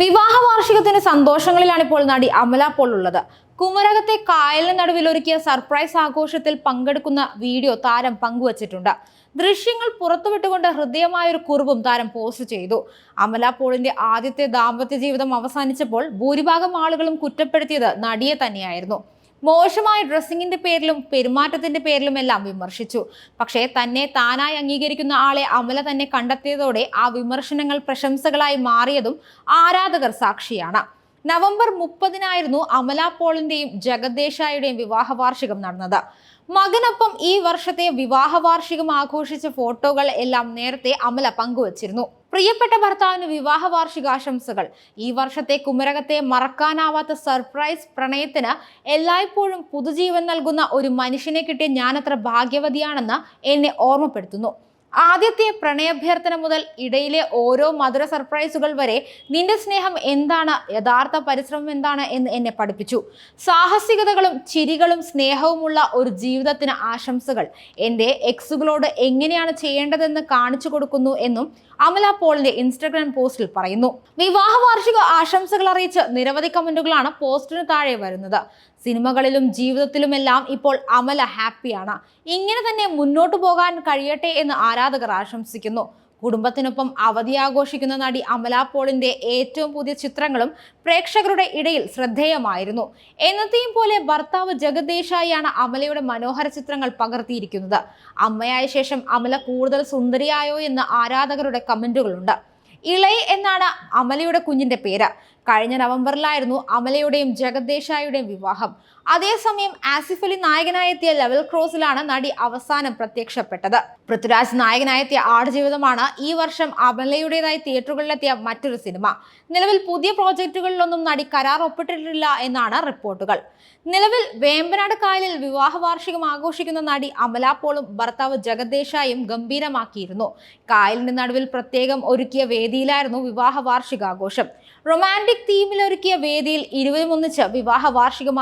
വിവാഹ വാർഷികത്തിന്റെ സന്തോഷങ്ങളിലാണ് ഇപ്പോൾ നടി അമല പോൾ ഉള്ളത്. കുമരകത്തെ കായലിന് നടുവിൽ ഒരുക്കിയ സർപ്രൈസ് ആഘോഷത്തിൽ പങ്കെടുക്കുന്ന വീഡിയോ താരം പങ്കുവച്ചിട്ടുണ്ട്. ദൃശ്യങ്ങൾ പുറത്തുവിട്ടുകൊണ്ട് ഹൃദ്യമായ ഒരു കുറിവും താരം പോസ്റ്റ് ചെയ്തു. അമല പോളിന്റെ ആദ്യത്തെ ദാമ്പത്യ ജീവിതം അവസാനിച്ചപ്പോൾ ഭൂരിഭാഗം ആളുകളും കുറ്റപ്പെടുത്തിയത് നടിയെ തന്നെയായിരുന്നു. മോശമായ ഡ്രസ്സിങ്ങിന്റെ പേരിലും പെരുമാറ്റത്തിന്റെ പേരിലും എല്ലാം വിമർശിച്ചു. പക്ഷേ തന്നെ താനായി അംഗീകരിക്കുന്ന ആളെ അമല തന്നെ കണ്ടെത്തിയതോടെ ആ വിമർശനങ്ങൾ പ്രശംസകളായി മാറിയതും ആരാധകർ സാക്ഷിയാണ്. നവംബർ മുപ്പതിനായിരുന്നു അമല പോളിന്റെയും ജഗദ്ദേശായുടെയും വിവാഹ വാർഷികം നടന്നത്. മകനൊപ്പം ഈ വർഷത്തെ വിവാഹ വാർഷികം ആഘോഷിച്ച ഫോട്ടോകൾ എല്ലാം നേരത്തെ അമല പങ്കുവച്ചിരുന്നു. പ്രിയപ്പെട്ട ഭർത്താവിന് വിവാഹ വാർഷികാശംസകൾ ഈ വർഷത്തെ കുമരകത്തെ മറക്കാനാവാത്ത സർപ്രൈസ് പ്രണയത്തിന് എല്ലായ്പ്പോഴും പുതുജീവൻ നൽകുന്ന ഒരു മനുഷ്യനെ കിട്ടിയ ഞാനത്ര ഭാഗ്യവതിയാണെന്ന് എന്നെ ഓർമ്മപ്പെടുത്തുന്നു. ആദ്യത്തെ പ്രണയഭ്യർത്ഥന മുതൽ ഇടയിലെ ഓരോ മധുര സർപ്രൈസുകൾ വരെ നിന്റെ സ്നേഹം എന്താണ് യഥാർത്ഥ പരിശ്രമം എന്താണ് എന്ന് എന്നെ പഠിപ്പിച്ചു. സാഹസികതകളും ചിരികളും സ്നേഹവുമുള്ള ഒരു ജീവിതത്തിന് ആശംസകൾ. എന്റെ എക്സുകളോട് എങ്ങനെയാണ് ചെയ്യേണ്ടതെന്ന് കാണിച്ചു കൊടുക്കുന്നു എന്നും അമല പോളിന്റെ ഇൻസ്റ്റഗ്രാം പോസ്റ്റിൽ പറയുന്നു. വിവാഹ വാർഷിക ആശംസകൾ അറിയിച്ച് നിരവധി കമന്റുകളാണ് പോസ്റ്റിന് താഴെ വരുന്നത്. സിനിമകളിലും ജീവിതത്തിലുമെല്ലാം ഇപ്പോൾ അമല ഹാപ്പിയാണ്. ഇങ്ങനെ തന്നെ മുന്നോട്ടു പോകാൻ കഴിയട്ടെ എന്ന് ആരാധകർ ആശംസിക്കുന്നു. കുടുംബത്തിനൊപ്പം അവധി ആഘോഷിക്കുന്ന നടി അമല പോളിന്റെ ഏറ്റവും പുതിയ ചിത്രങ്ങളും പ്രേക്ഷകരുടെ ഇടയിൽ ശ്രദ്ധേയമായിരുന്നു. എന്നത്തെയും പോലെ ഭർത്താവ് ജഗദ്ദേശായിയാണ് അമലയുടെ മനോഹര ചിത്രങ്ങൾ പകർത്തിയിരിക്കുന്നത്. അമ്മയായ ശേഷം അമല കൂടുതൽ സുന്ദരിയായോ എന്ന് ആരാധകരുടെ കമന്റുകളുണ്ട്. ഇളയ് എന്നാണ് അമലയുടെ കുഞ്ഞിന്റെ പേര്. കഴിഞ്ഞ നവംബറിലായിരുന്നു അമലയുടെയും ജഗദ്ദേശായുടെയും വിവാഹം. അതേസമയം ആസിഫലി നായകനായെത്തിയ ലെവൽ ക്രോസിലാണ് നടി അവസാനം പ്രത്യക്ഷപ്പെട്ടത്. പൃഥ്വിരാജ് നായകനായെത്തിയ ആടുജീവിതമാണ് ഈ വർഷം അമലയുടേതായി തിയേറ്ററുകളിലെത്തിയ മറ്റൊരു സിനിമ. നിലവിൽ പുതിയ പ്രോജക്റ്റുകളിലൊന്നും നടി കരാർ ഒപ്പിട്ടിട്ടില്ല എന്നാണ് റിപ്പോർട്ടുകൾ. നിലവിൽ വേമ്പനാട് കായലിൽ വിവാഹ വാർഷികം ആഘോഷിക്കുന്ന നടി അമല പോളും ഭർത്താവ് ജഗദ്ദേശായും ഗംഭീരമാക്കിയിരുന്നു. കായലിന്റെ നടുവിൽ പ്രത്യേകം ഒരുക്കിയ വേദിയിലായിരുന്നു വിവാഹ വാർഷികാഘോഷം. റൊമാന്റിക് തീമിലൊരുക്കിയ വേദിയിൽ ഇരുവരും ഒന്നിച്ച് വിവാഹ വാർഷികം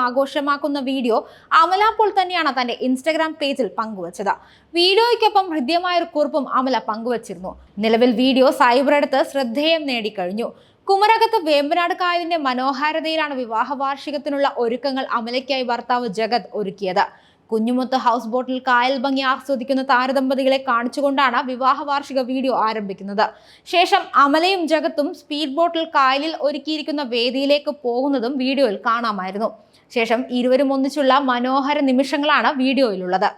ആഘോഷമാക്കുന്ന വീഡിയോ അമല പോൾ തന്നെയാണ് തന്റെ ഇൻസ്റ്റഗ്രാം പേജിൽ പങ്കുവച്ചത്. വീഡിയോയ്ക്കൊപ്പം ഹൃദ്യമായൊരു കുറിപ്പും അമല പങ്കുവച്ചിരുന്നു. നിലവിൽ വീഡിയോ സൈബറെടുത്ത് ശ്രദ്ധേയം നേടിക്കഴിഞ്ഞു. കുമരകത്ത് വേമ്പനാട് കായലിന്റെ മനോഹാരിതയിലാണ് വിവാഹ വാർഷികത്തിനുള്ള ഒരുക്കങ്ങൾ അമലയ്ക്കായി ഭർത്താവ് ജഗത് ഒരുക്കിയത്. കുഞ്ഞുമുത്ത് ഹൗസ് ബോട്ടിൽ കായൽ ഭംഗി ആസ്വദിക്കുന്ന താരദമ്പതികളെ കാണിച്ചുകൊണ്ടാണ് വിവാഹ വാർഷിക വീഡിയോ ആരംഭിക്കുന്നത്. ശേഷം അമലയും ജഗത്തും സ്പീഡ് ബോട്ടിൽ കായലിൽ ഒരുക്കിയിരിക്കുന്ന വേദിയിലേക്ക് പോകുന്നതും വീഡിയോയിൽ കാണാമായിരുന്നു. ശേഷം ഇരുവരും ഒന്നിച്ചുള്ള മനോഹര നിമിഷങ്ങളാണ് വീഡിയോയിലുള്ളത്.